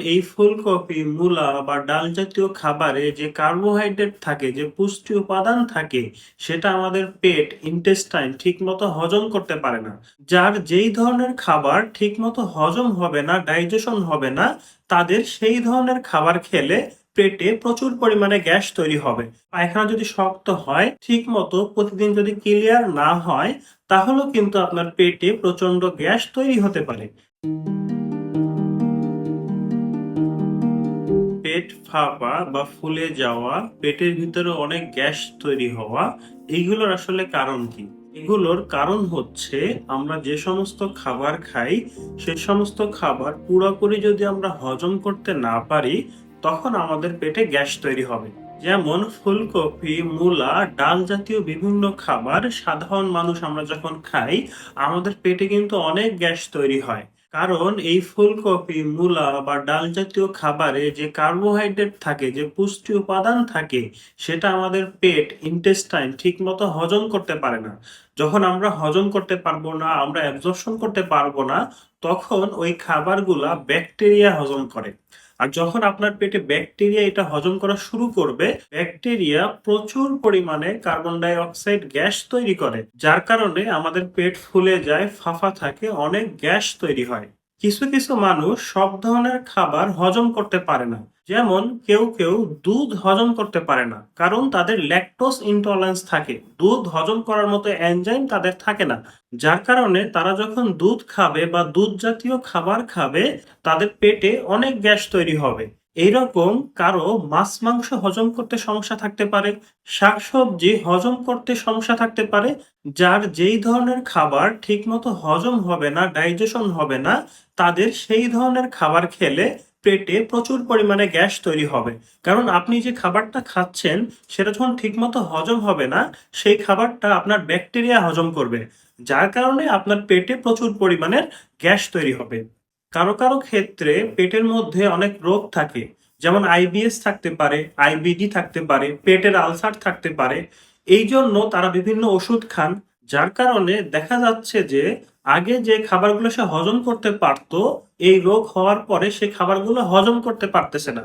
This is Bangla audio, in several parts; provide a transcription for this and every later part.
এই ফুলকপি, মূলা বা ডাল জাতীয় খাবারে যে কার্বোহাইড্রেট থাকে, যে পুষ্টি উপাদান থাকে, সেটা আমাদের পেট ইন্টেস্টাইন ঠিকমতো হজম করতে পারে না। যার যেই ধরনের খাবার ঠিকমতো হজম হবে না, ডাইজেশন হবে না, তাদের সেই ধরনের খাবার খেলে পেটে প্রচুর পরিমাণে গ্যাস তৈরি হবে। পায়খানা যদি শক্ত হয়, ঠিক মতো প্রতিদিন যদি ক্লিয়ার না হয়, তাহলেও কিন্তু আপনার পেটে প্রচণ্ড গ্যাস তৈরি হতে পারে। পেট ফাঁপা বা ফুলে যাওয়া, পেটের ভিতরে অনেক গ্যাস তৈরি হওয়া, এইগুলোর আসলে কারণ কি? এগুলোর কারণ হচ্ছে আমরা যে সমস্ত খাবার খাই, সে সমস্ত খাবার পুরোপুরি যদি আমরা হজম করতে না পারি, তখন আমাদের পেটে গ্যাস তৈরি হবে। যেমন ফুলকপি, মূলা, ডাল জাতীয় বিভিন্ন খাবার সাধারণ মানুষ আমরা যখন খাই, আমাদের পেটে কিন্তু অনেক গ্যাস তৈরি হয়। কারণ এই ফুলকপি, মূলা বা ডাল জাতীয় খাবারে যে কার্বোহাইড্রেট থাকে, যে পুষ্টি উপাদান থাকে, সেটা আমাদের পেট ইন্টেস্টাইন ঠিকমতো হজম করতে পারে না। যখন আমরা হজম করতে পারব না, আমরা অ্যাবজর্পশন করতে পারব না, তখন ওই খাবারগুলা ব্যাকটেরিয়া হজম করে। আর যখন আপনার পেটে ব্যাকটেরিয়া এটা হজম করা শুরু করবে, ব্যাকটেরিয়া প্রচুর পরিমাণে কার্বন ডাই অক্সাইড গ্যাস তৈরি করে। যার কারণে আমাদের পেট ফুলে যায়, ফাফা থাকে, অনেক গ্যাস তৈরি হয়। কিছু কিছু মানুষ সব ধরনের খাবার হজম করতে পারে না। যেমন কেউ কেউ দুধ হজম করতে পারে না, কারণ তাদের ল্যাকটোজ ইনটলারেন্স থাকে। দুধ হজম করার মতো এনজাইম তাদের থাকে না, যার কারণে তারা যখন দুধ খাবে বা দুধ জাতীয় খাবার খাবে, তাদের পেটে অনেক গ্যাস তৈরি হবে। এইরকম কারও মাছ মাংস হজম করতে সমস্যা থাকতে পারে, শাকসবজি হজম করতে সমস্যা থাকতে পারে, যার যেই ধরনের খাবার ঠিকমতো হজম হবে না ডাইজেশন হবে না, তাদের সেই ধরনের খাবার খেলে পেটে প্রচুর পরিমাণে গ্যাস তৈরি হবে। কারণ আপনি যে খাবারটা খাচ্ছেন, সেটা যখন ঠিকমতো হজম হবে না, সেই খাবারটা আপনার ব্যাকটেরিয়া হজম করবে, যার কারণে আপনার পেটে প্রচুর পরিমাণের গ্যাস তৈরি হবে। কারও কারও ক্ষেত্রে পেটের মধ্যে অনেক রোগ থাকে, যেমন আইবিএস থাকতে পারে আইবিডি থাকতে পারে, পেটের আলসার থাকতে পারে। এই জন্য তারা বিভিন্ন ওষুধ খান যার কারণে দেখা যাচ্ছে যে আগে যে খাবারগুলো সে হজম করতে পারতো, এই রোগ হওয়ার পরে সে খাবারগুলো হজম করতে পারতেছে না।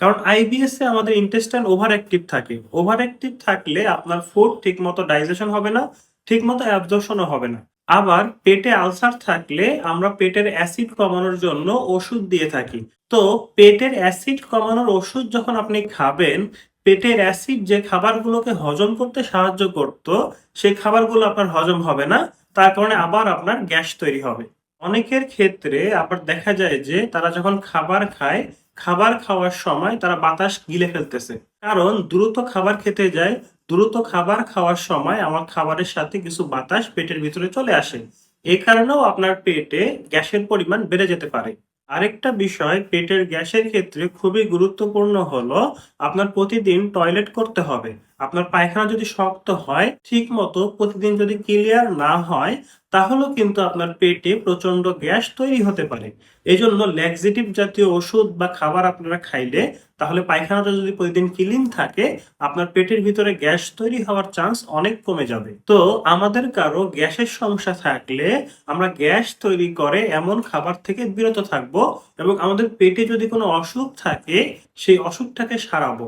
কারণ আইবিএস এ আমাদের ইন্টেস্টাইন ওভার অ্যাক্টিভ থাকে। ওভার অ্যাক্টিভ থাকলে আপনার ফুড ঠিক মতো ডাইজেশন হবে না, ঠিকমতো অ্যাবজর্পশনও হবে না। আবার পেটে আলসার থাকলে আমরা পেটের অ্যাসিড কমানোর জন্য ওষুধ দিয়ে থাকি। তো পেটের অ্যাসিড কমানোর ওষুধ যখন আপনি খাবেন পেটের অ্যাসিড যে খাবারগুলোকে হজম করতে সাহায্য করত সেই খাবারগুলো আপনার হজম হবে না, তার কারণে আবার আপনার গ্যাস তৈরি হবে। অনেকের ক্ষেত্রে আবার দেখা যায় যে তারা যখন খাবার খায়, খাবার খাওয়ার সময় তারা বাতাস গিলে ফেলতেছে। কারণ দ্রুত খাবার খেতে যায়, দ্রুত খাবার খাওয়ার সময় আমার খাবারের সাথে কিছু বাতাস পেটের ভিতরে চলে আসে। এই কারণেও আপনার পেটে গ্যাসের পরিমাণ বেড়ে যেতে পারে। আরেকটা বিষয় পেটের গ্যাসের ক্ষেত্রে খুবই গুরুত্বপূর্ণ হলো আপনার প্রতিদিন টয়লেট করতে হবে। আপনার পায়খানা যদি শক্ত হয় ঠিক মতো প্রতিদিন যদি ক্লিয়ার না হয়, তাহলেও কিন্তু আপনার পেটে প্রচণ্ড গ্যাস তৈরি হতে পারে। এই জন্য ল্যাক্সিটিভ জাতীয় ওষুধ বা খাবার আপনারা খাইলে, তাহলে পায়খানাটা যদি প্রতিদিন ক্লিন থাকে, আপনার পেটের ভিতরে গ্যাস তৈরি হওয়ার চান্স অনেক কমে যাবে। তো আমাদের কারও গ্যাসের সমস্যা থাকলে আমরা গ্যাস তৈরি করে এমন খাবার থেকে বিরত থাকব এবং আমাদের পেটে যদি কোনো অসুখ থাকে, সেই অসুখটাকে সারাবো।